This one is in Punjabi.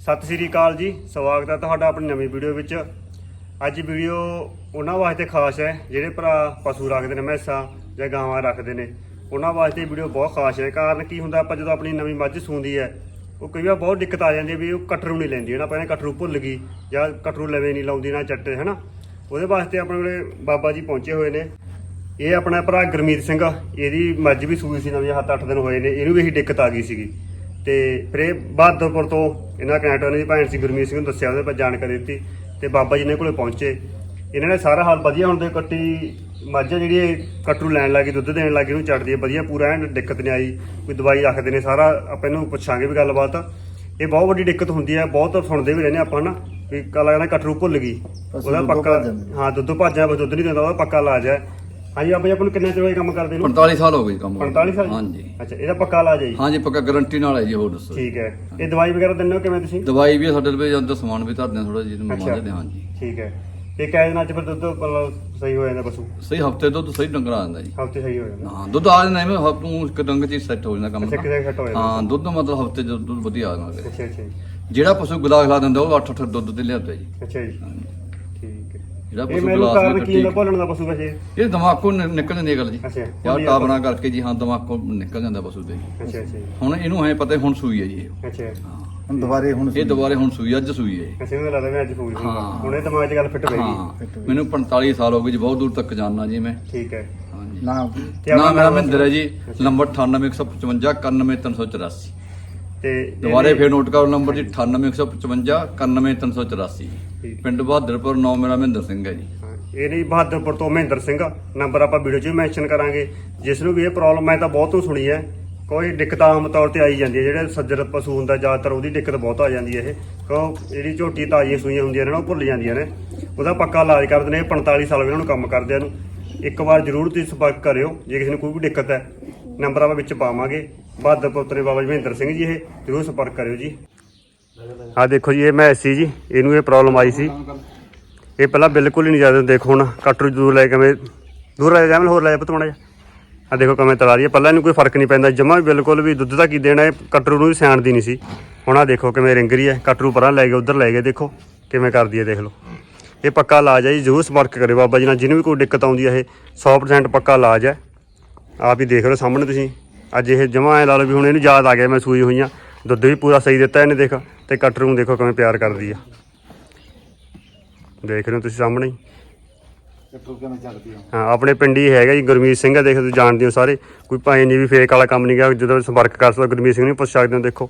ਸਤਿ ਸ੍ਰੀ ਅਕਾਲ ਜੀ, ਸਵਾਗਤ ਹੈ ਤੁਹਾਡਾ ਆਪਣੀ ਨਵੀਂ ਵੀਡੀਓ ਵਿੱਚ। ਅੱਜ ਵੀਡੀਓ ਉਹਨਾਂ ਵਾਸਤੇ ਖਾਸ ਹੈ, ਜਿਹੜੇ ਭਰਾ ਪਸ਼ੂ ਰੱਖਦੇ ਨੇ, ਮੈਸਾਂ ਜਾਂ ਗਾਵਾਂ ਰੱਖਦੇ ਨੇ। ਉਹਨਾਂ ਵਾਸਤੇ ਵੀਡੀਓ ਬਹੁਤ ਖਾਸ ਹੈ, ਕਾਰਨ ਕੀ ਹੁੰਦਾ, ਆਪਾਂ ਜਦੋਂ ਆਪਣੀ ਨਵੀਂ ਮੱਝ ਸੂੰਦੀ ਹੈ, ਉਹ ਕਈ ਵਾਰ ਬਹੁਤ ਦਿੱਕਤ ਆ ਜਾਂਦੀ ਹੈ ਵੀ ਉਹ ਕਟਰੂ ਨਹੀਂ ਲੈਂਦੀ ਹੈ ਨਾ ਪਹਿਲਾਂ ਕਟਰੂ ਭੁੱਲ ਗਈ ਜਾਂ ਕਟਰੂ ਲਵੇ ਨਹੀਂ, ਲਾਉਂਦੀ ਨਾ ਚੱਟੇ ਹੈ ਨਾ ਉਹਦੇ ਵਾਸਤੇ ਆਪਣੇ ਕੋਲੇ ਬਾਬਾ ਜੀ ਪਹੁੰਚੇ ਹੋਏ ਨੇ। ਇਹ ਆਪਣਾ ਭਰਾ ਗੁਰਮੀਤ ਸਿੰਘ, ਇਹਦੀ ਮੱਝ ਵੀ ਸੂਈ ਸੀ ਨਵੀਂ 7-8 ਦਿਨ ਹੋਏ ਨੇ, ਇਹਨੂੰ ਵੀ ਇਹੀ ਦਿੱਕਤ ਆ ਗਈ ਸੀਗੀ। ਤੇ ਫਿਰ ਇਹ ਬਹਾਦਰਪੁਰ ਤੋਂ ਇਹਨਾਂ ਕੈਨੇਡਾ ਦੀ ਭੈਣ ਸੀ ਗੁਰਮੀਤ ਸਿੰਘ ਨੂੰ ਦੱਸਿਆ ਉਹਦੇ ਪਰ ਜਾਣਕਾਰੀ ਦਿੱਤੀ ਤੇ ਬਾਬਾ ਜੀ ਨੇ ਕੋਲੇ ਪਹੁੰਚੇ। ਇਹਨਾਂ ਨੇ ਸਾਰਾ ਹਾਲ ਵਧੀਆ ਹੁਣ ਦੇ ਕੱਟੀ ਮੱਝ ਜਿਹੜੀ ਇਹ ਕਟਰੂ ਲੈਣ ਲੱਗੀ ਦੁੱਧ ਦੇਣ ਲੱਗੀ ਇਹਨੂੰ ਚੜਦੀ ਹੈ ਵਧੀਆ ਪੂਰਾ ਐਨ ਦਿੱਕਤ ਨਹੀਂ ਆਈ ਕੋਈ ਦਵਾਈ ਰੱਖਦੇ ਨੇ ਸਾਰਾ ਆਪਾਂ ਇਹਨੂੰ ਪੁੱਛਾਂਗੇ ਵੀ ਗੱਲਬਾਤ। ਇਹ ਬਹੁਤ ਵੱਡੀ ਦਿੱਕਤ ਹੁੰਦੀ ਹੈ ਬਹੁਤ ਸੁਣਦੇ ਵੀ ਰਹਿੰਦੇ ਆਪਾਂ ਨਾ ਵੀ ਕਾਲਾ ਕਹਿੰਦਾ ਕਟਰੂ ਭੁੱਲ ਗਈ। ਉਹਦਾ ਪੱਕਾ ਭੱਜ। ਹਾਂ ਦੁੱਧ ਬਸ ਦੁੱਧ ਨਹੀਂ ਦਿੰਦਾ ਉਹਦਾ ਪੱਕਾ ਇਲਾਜ ਹੈ। ਹਾਂਜੀ ਆਪਾਂ ਜੀ ਆਪਾਂ ਨੂੰ ਕਿੰਨੇ ਚਿਰ ਹੋਏ ਕੰਮ ਕਰਦੇ ਨੂੰ? 45 ਸਾਲ ਹੋ ਗਏ ਜੀ ਕੰਮ ਕਰਦੇ। 45 ਸਾਲ? ਹਾਂਜੀ। ਅੱਛਾ ਇਹਦਾ ਪੱਕਾ ਇਲਾਜ ਹੈ ਜੀ? ਹਾਂਜੀ ਪੱਕਾ ਗਾਰੰਟੀ ਨਾਲ ਹੈ ਜੀ ਹੋਰ ਦੱਸੋ। ਠੀਕ ਹੈ। ਇਹ ਦਵਾਈ ਵਗੈਰਾ ਦਿੰਦੇ ਹੋ ਕਿਵੇਂ ਤੁਸੀਂ? ਦਵਾਈ ਵੀ ਹੈ ਸਾਡੇ ਕੋਲ ਜਾਂਦਾ ਸਮਾਨ ਵੀ ਧਰਦੇ ਥੋੜਾ ਜਿਹਾ ਅੱਛਾ। ਮੰਗਦੇ ਹਾਂਜੀ। ਠੀਕ ਹੈ। ਤੇ ਕਿਹ ਦਿਨਾਂ ਚ ਫਿਰ ਦੁੱਧ ਮਤਲਬ ਸਹੀ ਹੋ ਜਾਂਦਾ ਪਸ਼ੂ? ਸਹੀ ਹਫ਼ਤੇ ਤੋਂ ਸਹੀ ਡੰਗਰ ਆ ਜਾਂਦਾ ਜੀ। ਹਫ਼ਤੇ ਸਹੀ ਹੋ ਜਾਂਦਾ। ਹਾਂ ਦੁੱਧ ਆ ਜਾਂਦਾ ਐਵੇਂ ਹਫ਼ਤੇ ਨੂੰ ਇੱਕ ਡੰਗ ਚ ਸੈੱਟ ਹੋ ਜਾਂਦਾ ਕੰਮ ਅੱਛਾ ਤਾਂ। ਕਿਤੇ ਘਟ ਹੋ ਜਾਂਦਾ। ਹਾਂ ਦੁੱਧ ਮਤਲਬ ਹਫ਼ਤੇ ਚ ਦੁੱਧ ਵਧੀਆ ਆ ਜਾਂਦਾ। ਅੱਛਾ ਅੱਛਾ ਜੀ। ਜਿਹੜਾ ਪਸ਼ੂ ਗੁਲਾਬ ਖਿਲਾ ਦਿੰਦਾ ਉਹ 8-8 ਦੁੱਧ ਤੇ ਲਿਆਉਂਦਾ ਜੀ। ਅੱਛਾ ਜੀ। ਜਿਹੜਾ ਇਹ ਪਸ਼ੂ ਮੈਨੂੰ ਗਲਾਸ ਕਾਰਨ ਵਿੱਚ ਕੀ ਹੁੰਦਾ? ਠੀਕ ਭੁੱਲਣ ਦਾ ਪਸ਼ੂ ਵੈਸੇ ਇਹ ਦਿਮਾਗੋਂ ਨਿ- ਨਿਕਲ ਜਾਂਦੀ ਹੈ ਗੱਲ ਜੀ। ਅੱਛਾ ਯਾਰ ਟਾਬਣਾ ਕਰਕੇ ਜੀ ਹਾਂ ਦਿਮਾਗੋਂ ਨਿਕਲ ਜਾਂਦਾ ਪਸ਼ੂ ਦੇ ਅੱਛਾ ਅੱਛਾ ਜੀ, ਹੁਣ ਇਹਨੂੰ ਐ ਪਤਾ ਹੁਣ ਸੂਈ ਹੈ ਜੀ ਇਹ। ਅੱਛਾ। ਹਾਂ ਹੁਣ ਦੁਬਾਰੇ ਹੁਣ ਇਹ ਦੁਬਾਰੇ ਹੁਣ ਸੂਈ ਅੱਜ ਸੂਈ ਹੈ ਨੂੰ ਲੱਗਦਾ ਅੱਜ। ਹੁਣ ਇਹ ਦਿਮਾਗ 'ਚ ਗੱਲ ਫਿੱਟ ਪੈ ਗਈ। ਹਾਂ। ਮੈਨੂੰ 45 ਸਾਲ ਹੋ ਗਏ ਜੀ ਬਹੁਤ ਦੂਰ ਤੱਕ ਜਾਣਨਾ ਜੀ ਮੈਂ। ਠੀਕ ਹੈ। ਹਾਂਜੀ। ਨਾ। ਤੇ ਆਪਣਾ ਨਾਮ ਮੇਰਾ ਨਾਮ ਮਹਿੰਦਰ ਹੈ ਜੀ ਨੰਬਰ 98155 91384 ਤੇ ਦੁਬਾਰੇ ਫੇਰ ਨੋਟ ਕਰੋ ਨੰਬਰ ਜੀ 98155 91384 ਠੀਕ। ਪਿੰਡ ਬਹਾਦਰਪੁਰ ਨਾਮ ਮੇਰਾ ਮਹਿੰਦਰ ਸਿੰਘ ਹੈ ਜੀ। ਇਹ ਨਹੀਂ ਬਹਾਦਰਪੁਰ ਤੋਂ ਮਹਿੰਦਰ ਸਿੰਘ ਨੰਬਰ ਆਪਾਂ ਵੀਡੀਓ 'ਚ ਵੀ ਮੈਂਸ਼ਨ ਕਰਾਂਗੇ। ਜਿਸ ਨੂੰ ਵੀ ਇਹ ਪ੍ਰੋਬਲਮ ਮੈਂ ਤਾਂ ਬਹੁਤ ਤੋਂ ਸੁਣੀ ਹੈ। ਕੋਈ ਦਿੱਕਤ ਆਮ ਤੌਰ ਤੇ ਆਈ ਜਾਂਦੀ ਹੈ। ਜਿਹੜੇ ਸੱਜਰ ਪਸ਼ੂ ਹੁੰਦਾ ਜ਼ਿਆਦਾਤਰ ਉਹਦੀ ਦਿੱਕਤ ਬਹੁਤ ਆ ਜਾਂਦੀ ਹੈ ਇਹ। ਕਿਉਂ? ਜਿਹੜੀ ਝੋਟੀ ਤਾਜ਼ੀਆਂ ਸੂਈਆਂ ਹੁੰਦੀਆਂ ਨੇ ਉਹ ਭੁੱਲ ਜਾਂਦੀਆਂ ਨੇ। ਉਹਦਾ ਪੱਕਾ ਇਲਾਜ ਕਰਦੇ ਨੇ ਇਹ 45 ਸਾਲ ਗਏ ਇਹਨਾਂ ਨੂੰ ਕੰਮ ਕਰਦਿਆਂ ਨੂੰ ਇੱਕ ਵਾਰ ਜ਼ਰੂਰ ਤੁਸੀਂ ਸੰਪਰਕ ਕਰਿਓ ਜੇ ਕਿਸੇ ਨੂੰ ਕੋਈ ਵੀ ਦਿੱਕਤ ਹੈ। ਨੰਬਰਾਂ ਵਿੱਚ ਪਾਵਾਂਗੇ। ਬਹਾਦਰ ਤੋਂ ਬਾਬਾ ਜਮਿੰਦਰ ਸਿੰਘ ਜੀ ਇਹ ਜ਼ਰੂਰ ਸੰਪਰਕ ਕਰਿਓ ਜੀ। ਆ ਦੇਖੋ ਜੀ, ਇਹ ਮੈਂ ਮੈਸੀ ਜੀ, ਇਹਨੂੰ ਇਹ ਪ੍ਰੋਬਲਮ ਆਈ ਸੀ। ਇਹ ਪਹਿਲਾਂ ਬਿਲਕੁਲ ਹੀ ਨਹੀਂ ਜਾਂਦੇ ਦੇਖੋ ਹੁਣ ਕਟਰੂ ਦੂਰ ਲੈ ਕੇ ਦੂਰ ਲੈ ਜਾਵੇਂ, ਹੋਰ ਲੈ ਪੁੱਤ ਮਾੜਾ ਜਿਹਾ। ਆ ਦੇਖੋ ਕਿਵੇਂ ਤਲਾ ਰਹੀ ਹੈ, ਪਹਿਲਾਂ ਇਹਨੂੰ ਕੋਈ ਫ਼ਰਕ ਨਹੀਂ ਪੈਂਦਾ, ਜਮਾ ਬਿਲਕੁਲ ਵੀ ਦੁੱਧ ਦਾ ਕੀ ਦੇਣਾ, ਇਹ ਕਟਰੂ ਨੂੰ ਵੀ ਸਿਆਣਦੀ ਨਹੀਂ ਸੀ। ਹੁਣ ਆ ਦੇਖੋ ਕਿਵੇਂ ਰਿੰਗ ਰਹੀ ਹੈ ਕਟਰੂ ਪਰਾਂ ਲੈ ਗਏ, ਉਧਰ ਲੈ ਗਏ, ਦੇਖੋ ਕਿਵੇਂ ਕਰਦੀ ਹੈ, ਦੇਖ ਲਓ। ਇਹ ਪੱਕਾ ਇਲਾਜ ਹੈ ਜੀ, ਜ਼ਰੂਰ ਸੰਪਰਕ ਕਰਿਓ ਬਾਬਾ ਜੀ ਨਾਲ, ਜਿਹਨੂੰ ਵੀ ਕੋਈ ਦਿੱਕਤ ਆਉਂਦੀ ਹੈ, ਇਹ 100% ਪੱਕਾ ਇਲਾਜ ਹੈ। ਆਪ ਹੀ ਦੇਖ ਲਓ ਸਾਹਮਣੇ ਤੁਸੀਂ। ਅੱਜ ਇਹ ਜਮਾ ਐ ਲਾ ਲਓ ਵੀ ਹੁਣ ਇਹਨੂੰ ਯਾਦ ਆ ਗਿਆ ਮੈਂ ਸੂਈ ਹੋਈਆਂ। ਦੁੱਧ ਵੀ ਪੂਰਾ ਸਹੀ ਦਿੱਤਾ ਇਹਨੇ ਦੇਖ। ਤੇ ਕਟਰੂ ਨੂੰ ਦੇਖੋ ਕਿਵੇਂ ਪਿਆਰ ਕਰਦੀ ਆ। ਦੇਖ ਰਹੇ ਹੋ ਤੁਸੀਂ ਸਾਹਮਣੇ ਹੀ। ਹਾਂ ਆਪਣੇ ਪਿੰਡ ਹੀ ਹੈਗਾ ਜੀ ਗੁਰਮੀਤ ਸਿੰਘ ਆ ਦੇਖ ਤੁਸੀਂ ਜਾਣਦੇ ਹੋ ਸਾਰੇ। ਕੋਈ ਭਾਈ ਨਹੀਂ ਵੀ ਫੇਕ ਵਾਲਾ ਕੰਮ ਨਹੀਂ ਗਾ ਜਦੋਂ ਸੰਪਰਕ ਕਰ ਸਕਦਾ ਗੁਰਮੀਤ ਸਿੰਘ ਨੂੰ ਪੁੱਛ ਸਕਦੇ ਹੋ ਦੇਖੋ।